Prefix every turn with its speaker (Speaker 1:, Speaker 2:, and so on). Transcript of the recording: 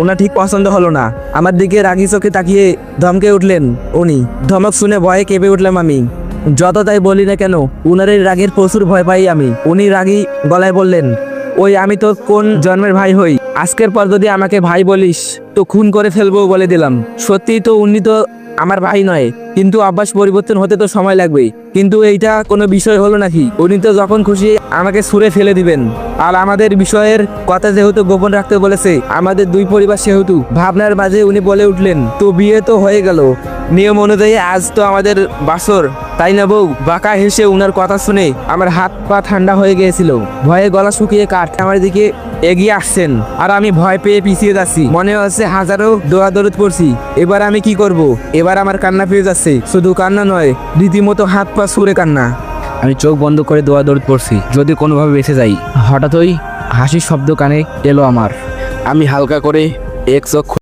Speaker 1: ওনা ঠিক পছন্দ হলো না। আমার দিকে রাগি চোখে তাকিয়ে ধমকে উঠলেন উনি। ধমক শুনে ভয়ে কেঁপে উঠলাম আমি। যত তাই বলি না কেন উনার এই রাগের প্রচুর ভয় পাই আমি। উনি রাগি গলায় বললেন, ওই আমি তো কোন জন্মের ভাই হই? আজকের পর যদি আমাকে ভাই বলিস, তো খুন করে ফেলব বলে দিলাম। সত্যিই তো উনি তো আমার ভাই নয়, কিন্তু অভ্যাস পরিবর্তন হতে তো সময় লাগবেই। কিন্তু এইটা কোনো বিষয় হলো নাকি? উনি তো যখন খুশি আমাকে সুরে ফেলে দিবেন। আর আমাদের বিষয়ের কথা যেহেতু গোপন রাখতে বলেছে, আমাদের দুই পরিবার সেহেতু। ভাবনার মাঝে উনি বলে উঠলেন, তো বিয়ে তো হয়ে গেল। নিয়ম অনুযায়ী আজ তো আমাদের বাসর। তাই না বউ? বাঁকা হেসে উনার কথা শুনে আমার হাত পা ঠান্ডা হয়ে গিয়েছিল। ভয়ে গলা শুকিয়ে কাঠ আমার দিকে এগিয়ে আসছেন আর আমি ভয় পেয়ে পিছিয়ে যাচ্ছি। মনে হচ্ছে হাজারো দোয়া দরদ পড়ছি। এবার আমি কি করব? এবার আমার কান্না পেয়ে যাচ্ছে। শুধু কান্না নয়, রীতিমতো হাত পা সুরে কান্না। আমি চোখ বন্ধ করে দোয়া দৌড় পড়ছি, যদি কোনোভাবে বেঁচে যাই। হঠাৎই হাসির শব্দ কানে এলো আমার। আমি হালকা করে এক চোখ